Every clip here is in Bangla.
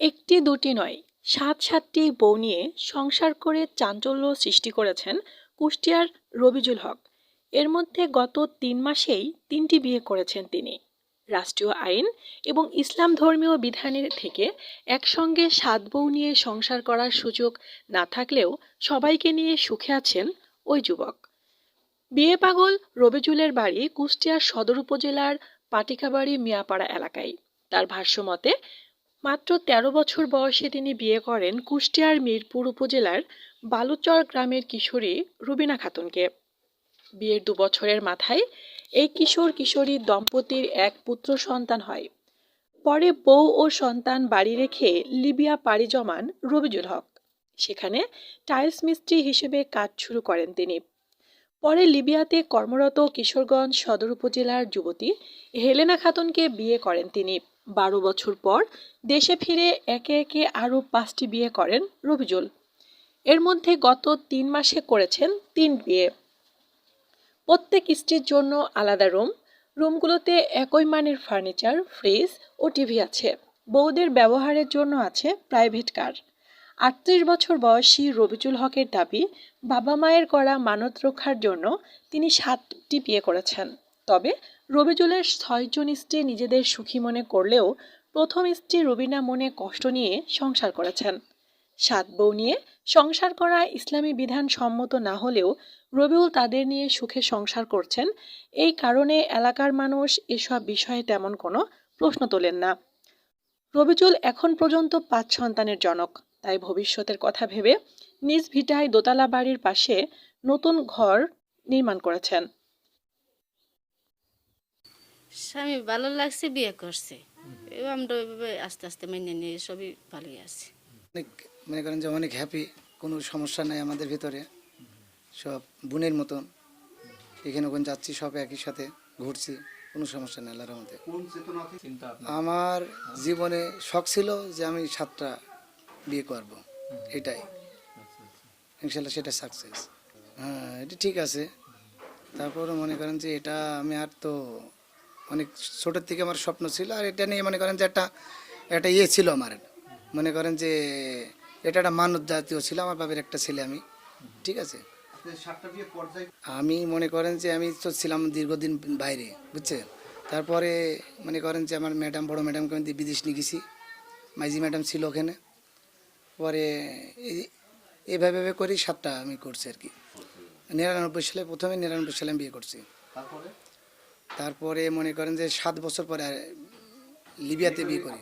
একটি দুটি নয়, সাত সাতটি বউ নিয়ে সংসার করে চাঞ্চল্য সৃষ্টি করেছেন কুষ্টিয়ার রবিজুল হক। এর মধ্যে গত তিন মাসেই তিনটি বিয়ে করেছেন তিনি। রাষ্ট্রীয় আইন এবং ইসলাম ধর্মীয় বিধানের থেকে একসঙ্গে সাত বউ নিয়ে সংসার করার সুযোগ না থাকলেও সবাইকে নিয়ে সুখে আছেন ওই যুবক। বিয়ে পাগল রবিজুলের বাড়ি কুষ্টিয়ার সদর উপজেলার পাটিকাবাড়ি মিয়াপাড়া এলাকায়। তার ভাষ্যমতে মাত্র ১৩ বছর বয়সে তিনি বিয়ে করেন কুষ্টিয়ার মিরপুর উপজেলার বালুচর গ্রামের কিশোরী রুবিনা খাতুনকে। বিয়ের দু বছরের মাথায় এই কিশোর কিশোরী দম্পতির এক পুত্র সন্তান হয়। পরে বউ ও সন্তান বাড়ি রেখে লিবিয়া পাড়ি জমান রবিজুল হক। সেখানে টাইলস মিস্ত্রি হিসেবে কাজ শুরু করেন তিনি। পরে লিবিয়াতে কর্মরত কিশোরগঞ্জ সদর উপজেলার যুবতী হেলেনা খাতুনকে বিয়ে করেন তিনি। বারো বছর পর দেশে ফিরে একে একে আরও পাঁচটি বিয়ে করেন রবিজুল। এর মধ্যে গত তিন মাসে করেছেন তিন বিয়ে। প্রত্যেক স্ত্রীর জন্য আলাদা রুম। রুমগুলোতে একই মানের ফার্নিচার, ফ্রিজ ও টিভি আছে। বউদের ব্যবহারের জন্য আছে প্রাইভেট কার। আটত্রিশ বছর বয়সী রবিজুল হকের দাবি, বাবা মায়ের করা মানত রক্ষার জন্য তিনি সাতটি বিয়ে করেছেন। তবে রবিজুলের ছয়জন স্ত্রী নিজেদের সুখী মনে করলেও প্রথম স্ত্রী রবিনা মনে কষ্ট নিয়ে সংসার করেছেন। সাত বউ নিয়ে সংসার করা ইসলামী বিধান সম্মত না হলেও রবিউল তাদের নিয়ে সুখে সংসার করছেন, এই কারণে এলাকার মানুষ এসব বিষয়ে তেমন কোনো প্রশ্ন তোলেন না। রবিজুল এখন পর্যন্ত পাঁচ সন্তানের জনক, তাই ভবিষ্যতের কথা ভেবে নিজ ভিটায় দোতলা বাড়ির পাশে নতুন ঘর নির্মাণ করেছেন। স্বামী ভালো লাগছে বিয়ে করছে। এবার আমরা ওইভাবে আস্তে আস্তে মেনে নিয়ে সবই ভালোই আছি। অনেক মনে করেন যে অনেক হ্যাপি কোনো সমস্যা নাই আমাদের ভিতরে। সব বোনের মতন। এখানে ওখানে যাচ্ছি সব একই সাথে ঘুরছি কোনো সমস্যা নেই আল্লাহর মধ্যে আমার জীবনে শখ ছিল যে আমি সাতটা বিয়ে করব। এটাই। ইনশাল্লাহ সেটা সাকসেস হ্যাঁ এটা ঠিক আছে। তারপরে মনে করেন যে এটা আমি আর তো অনেক ছোটোর থেকে আমার স্বপ্ন ছিল আর এটা নিয়ে মনে করেন যে একটা একটা ইয়ে ছিল আমার। মনে করেন যে এটা একটা মানত জাতীয় ছিল আমার বাবার একটা ছেলে আমি। ঠিক আছে? আমি মনে করেন যে আমি তো ছিলাম দীর্ঘদিন বাইরে বুঝছেন তারপরে মনে করেন যে আমার ম্যাডাম বড় ম্যাডামকে আমি বিদেশ নিয়ে গেছি। মাইজি ম্যাডাম ছিল ওখানে। পরে এই- এইভাবে এইভাবে করেই সাতটা আমি করছি আর কি। নিরানব্বই সালে প্রথমে নিরানব্বই সালে আমি বিয়ে করছি। তারপরে? মনে করেন যে সাত বছর পরে লিবিয়াতে বিয়ে করি।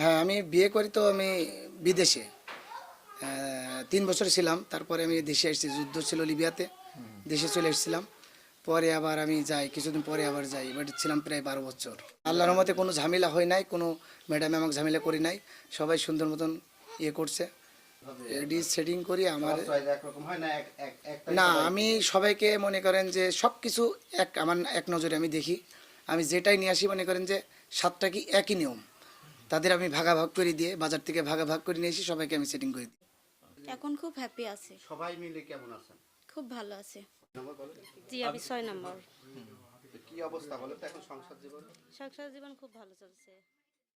হ্যাঁ আমি বিয়ে করি তো আমি বিদেশে। তিন বছর ছিলাম, তারপরে আমি দেশে এসেছি, যুদ্ধ ছিল লিবিয়াতে, দেশে চলে এসেছিলাম। পরে আবার আমি যাই, কিছুদিন পরে আবার যাই বাট ছিলাম প্রায় বারো বছর। আল্লাহর মতে কোনো ঝামেলা হয় নাই, কোনো ম্যাডামে আমাকে ঝামেলা করি নাই, সবাই সুন্দর মতন ইয়ে করছে। এডি সেটিং করি আমার না? আমি সবাইকে মনে করেন যে সব কিছু এক আমার এক নজরে আমি দেখি। আমি যেটাই নিয়ে আসি মনে করেন যে সাতটা কি একই নিয়ম। তাদের আমি ভাগাভাগ করে দিয়ে বাজার থেকে ভাগাভাগ করে নিয়ে এসে সবাইকে আমি সেটিং করে দিই। এখন খুব হ্যাপি আছে। সবাই মিলে কেমন আছেন? খুব ভালো আছে। জি আমি ছয় নম্বর। কি অবস্থা বলো তো এখন সংসার জীবন? সংসার জীবন খুব ভালো চলছে।